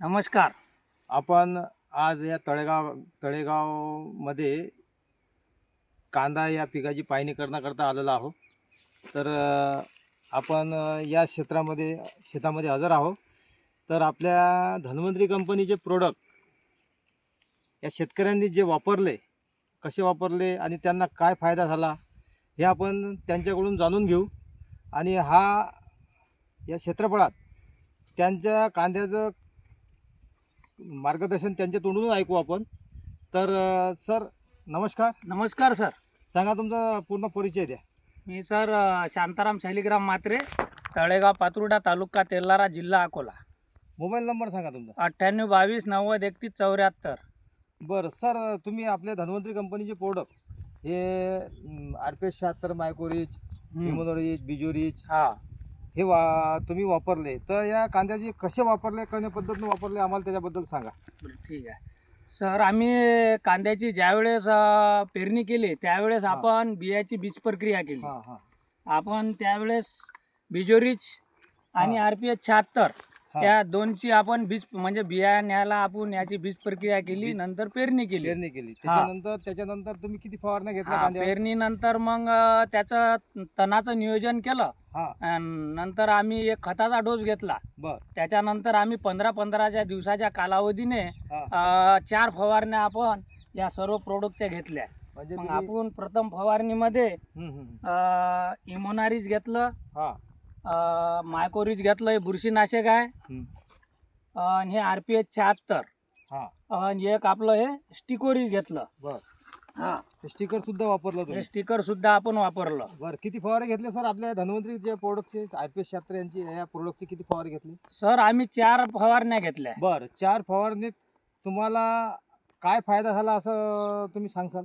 नमस्कार. आपण आज या तळेगाव तळेगावमध्ये कांदा या पिकाची पाहणी करण्याकरता आलेलो आहोत. तर आपण या क्षेत्रामध्ये शेतामध्ये हजर आहोत. तर आपल्या धन्वंतरी कंपनीचे प्रोडक्ट या शेतकऱ्यांनी जे वापरले कसे वापरले आणि त्यांना काय फायदा झाला हे आपण त्यांच्याकडून जाणून घेऊ. आणि हा या क्षेत्रफळात त्यांच्या कांद्याचं मार्गदर्शन त्यांच्या तोंडून ऐकू आपण. तर अ, सर नमस्कार. नमस्कार सर. सांगा तुमचा पूर्ण परिचय द्या. मी सर अ, शांताराम शालिग्राम मात्रे तळेगाव पातुर्डा तालुका तेल्लारा जिल्हा अकोला. मोबाईल नंबर सांगा तुमचा. अठ्ठ्याण्णव बावीस नव्वद एकतीस चौऱ्याहत्तर. बरं सर तुम्ही आपल्या धन्वंतरी कंपनीचे प्रोडक्ट हे आर पी एस शहात्तर मायकोरिच इम्युनोरिच बिजोरिच हा. हे वा तुम्ही वापरले. तर या कांद्याचे कसे वापरले कशा पद्धतीने वापरले आम्हाला त्याच्याबद्दल सांगा. बरं, ठीक आहे. सर आम्ही कांद्याची ज्यावेळेस अ, पेरणी केली त्यावेळेस. आपण बियाची बीज प्रक्रिया केली. हां हां. आपण त्यावेळेस बिजोरीच आणि. आर पी एच शहात्तर हा. या दोनची आपण बीज म्हणजे बिया न्यायला आपण याची बीज प्रक्रिया केली नंतर पेरणी केली. पेरणी केली. त्याच्यानंतर त्याच्यानंतर तुम्ही किती फवारण्या घेतल्या पेरणीनंतर मग त्याचं तणाचं नियोजन केलं. हां. नंतर आम्ही एक खताचा डोस घेतला. त्याच्यानंतर आम्ही पंधरा पंधराच्या दिवसाच्या कालावधीने चार फवारण्या आपण या सर्व प्रोडक्टच्या घेतल्या. म्हणजे आपण प्रथम फवारणीमध्ये इमोनारीज घेतलं. मायकोरीज घेतलं हे बुरशीनाशक आहे. आणि हे आर पी एच शहात्तर. हां. आणि एक आपलं हे स्टिकोरीज घेतलं. बर. हा. स्टिकर सुद्धा वापरलं तुम्ही? स्टिकर सुद्धा आपण वापरलं. बर किती फवारे घेतले सर? आपल्या धन्वंतरी जे प्रोडक्टचे आय पी एस शास्त्र यांची या प्रोडक्टचे किती फवारे घेतले? सर आम्ही चार फवारण्या घेतल्या. बर चार फवारणीत तुम्हाला काय फायदा झाला असं तुम्ही सांगसाल?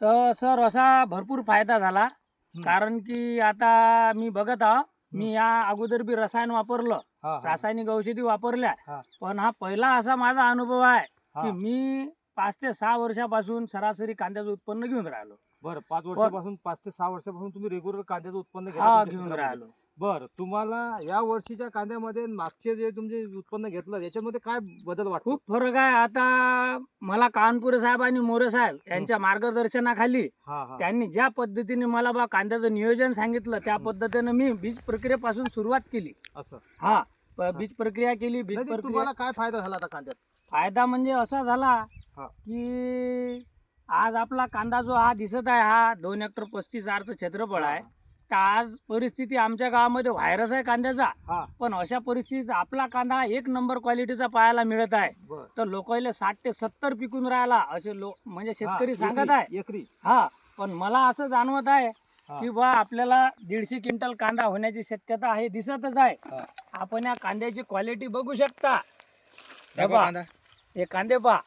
तर सर असा भरपूर फायदा झाला. कारण की आता मी बघत आहो मी या अगोदर बी रसायन वापरलं हा हा, रासायनिक औषधी वापरल्या हा. पण हा पहिला असा माझा अनुभव आहे. की मी पाच ते सहा वर्षापासून सरासरी कांद्याचं उत्पन्न घेऊन राहिलो. बर पाच वर्षापासून पाच ते सहा वर्षापासून तुम्ही रेग्युलर कांद्याचं उत्पन्न हा घेऊन. राहिलो. बर तुम्हाला या वर्षीच्या कांद्यामध्ये आणि मागचे जे तुमचे उत्पन्न घेतलं याच्यामध्ये काय बदल वाटतो? खूप फरक आहे. आता मला कानपुरे साहेब आणि मोरे साहेब यांच्या मार्गदर्शनाखाली हा हा. त्यांनी ज्या पद्धतीने मला बा कांद्याचं नियोजन सांगितलं त्या पद्धतीने मी बीज प्रक्रियेपासून सुरुवात केली. असं. हा प- बीज प्रक्रिया केली बीज नाही, नाही, प्रक्रिया तुम्हाला काय फायदा झाला आता कांद्यात? फायदा म्हणजे असा झाला हा. की आज आपला कांदा जो हा दिसत आहे हा दोन हेक्टर पस्तीस आरचं क्षेत्रफळ आहे तर आज परिस्थिती आमच्या गावामध्ये व्हायरस आहे कांद्याचा हा पण अशा परिस्थितीत आपला कांदा एक नंबर क्वालिटीचा पाहायला मिळत आहे बर तर लोकांना साठ ते सत्तर पिकून राहिला असे लोक म्हणजे शेतकरी हा, सांगत एकरी- आहे एकरी हा पण मला असं जाणवत आहे हा. की बा आपल्याला दीडशे क्विंटल कांदा होण्याची शक्यता आहे दिसतच आहे हा. आपण या कांद्याची क्वालिटी बघू शकता हे दाखवा पहा, कांदा. हे कांदे पहा हा.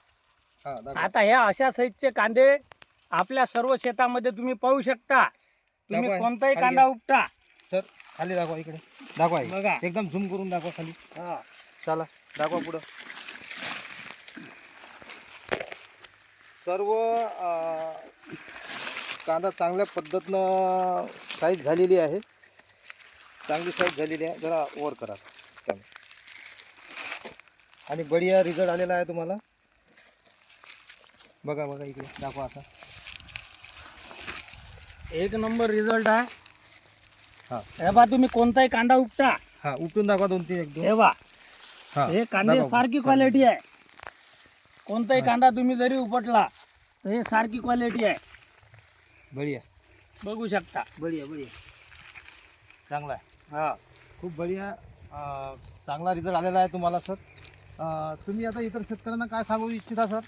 आता ह्या अशा साईजचे कांदे आपल्या सर्व शेतामध्ये तुम्ही पाहू शकता. तुम्ही कोणताही कांदा. उपटा. सर खाली दाखवा इकडे. दाखवा. बघा. एकदम झूम करून दाखवा खाली. हा. चला दाखवा पुढं. सर्व कांदा चांगल्या पद्धतीनं साईज झालेली आहे. चांगली साईज झालेली आहे. जरा वर करा. आणि बढिया रिझल्ट आलेला आहे तुम्हाला. बघा बघा इकडे दाखवा आता. एक नंबर रिझल्ट आहे हा. हे बा तुम्ही कोणताही कांदा उपटा. हा उपटून दाखवा दोन तीन एक दोन. हे बा. हा हे कांदे दाखवा. सारखी क्वालिटी आहे. कोणताही कांदा तुम्ही जरी उपटला तर हे सारखी क्वालिटी आहे. बढिया. बघू शकता. बढिया बढिया. चांगला आहे. हा. खूप बढिया अं, चांगला रिझल्ट आलेला आहे तुम्हाला सर. अं, तुम्ही आता इतर शेतकऱ्यांना काय सांगू इच्छिता सर?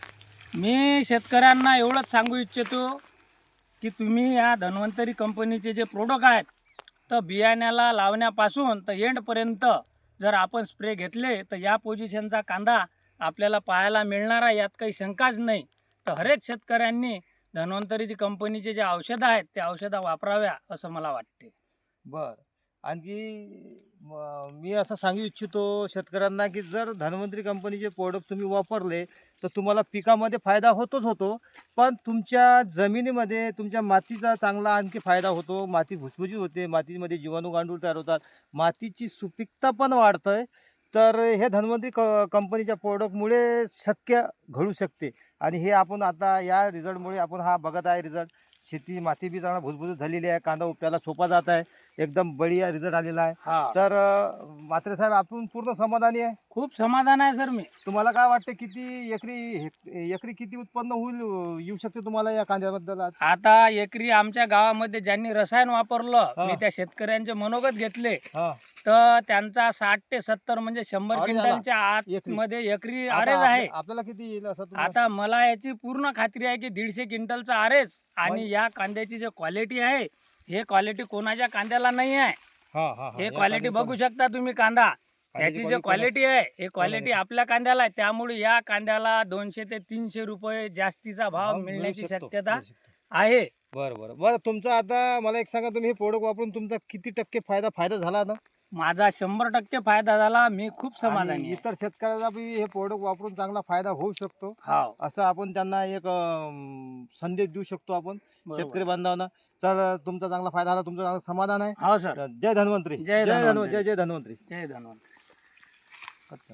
मी शेतकऱ्यांना एवढंच सांगू इच्छितो की तुम्ही या धन्वंतरी कंपनीचे जे प्रोडक्ट आहेत तर बियाण्याला लावण्यापासून तर एंडपर्यंत जर आपण स्प्रे घेतले तर या पोझिशनचा कांदा आपल्याला पाहायला मिळणार आहे यात काही शंकाच नाही. तर हरेक शेतकऱ्यांनी धन्वंतरीची कंपनीचे जे औषधं आहेत ते औषधं वापराव्या असं मला वाटते. बरं. आणखी मी असं सांगू इच्छितो शेतकऱ्यांना की जर धन्वंतरी कंपनीचे प्रोडक्ट तुम्ही वापरले तर तुम्हाला पिकामध्ये फायदा होतोच होतो. पण तुमच्या जमिनीमध्ये तुमच्या मातीचा चांगला आणखी फायदा होतो. माती भुसभुजी होते मातीमध्ये जीवाणू गांडूळ तयार होतात. मातीची सुपीकता पण वाढतं आहे तर हे धन्वंतरी क कंपनीच्या प्रोडक्टमुळे शक्य घडू शकते. आणि हे आपण आता या रिझल्टमुळे आपण हा बघत आहे रिझल्ट शेती माती बी चांगला भुसभुशीत झालेली आहे. कांदा उपट्याला सोपा जात आहे. एकदम बढिया रिझल्ट आलेला आहे हा तर अं, म्हात्रे साहेब आपण पूर्ण समाधानी आहे खूप समाधान आहे सर मी तुम्हाला काय वाटते किती एकरी एकरी किती उत्पन्न होईल अं, येऊ शकते तुम्हाला या कांद्याबद्दल आज? आता एकरी आमच्या गावामध्ये ज्यांनी रसायन वापरलं हा. मी त्या शेतकऱ्यांचे मनोगत घेतले हा तर त्यांचा साठ ते सत्तर म्हणजे शंभर अरे. क्विंटलच्या एकरी. आतमध्ये एकरी आता आरेज आपल्या- आहे आपल्याला किती येईल असं तुम्हाला आता मला याची पूर्ण खात्री आहे की दीडशे क्विंटलचा आरेज आणि या कांद्याची जे क्वालिटी आहे हे क्वालिटी कोणाच्या कांद्याला नाही आहे हा हा. हा. हे क्वालिटी बघू शकता तुम्ही कांदा. याची जी क्वालिटी आहे हे क्वालिटी. आपल्या कांद्याला आहे. त्यामुळे या कांद्याला दोनशे ते तीनशे रुपये जास्तीचा भाव भाव मिळू मिळण्याची शक्यता. आहे. बरं बरं. बरं तुमचा आता मला एक सांगा तुम्ही हे प्रोडक्ट वापरून तुमचा किती टक्के फायदा फायदा झाला ना? माझा शंभर टक्के फायदा झाला मी खूप आणि समाधानी आहे. इतर शेतकऱ्याला बी हे प्रोडक्ट वापरून चांगला फायदा होऊ शकतो. हाव. असं आपण त्यांना एक अं, संदेश देऊ शकतो आपण बरोबर. शेतकरी बांधवांना. तर तुमचा चांगला फायदा झाला तुमचं चांगलं समाधान आहे. हो सर. जय धन्वंतरी. जय धन्व- धन्वंतरी. जय जय धन्वंतरी. जय धन्यवाद अच्छा.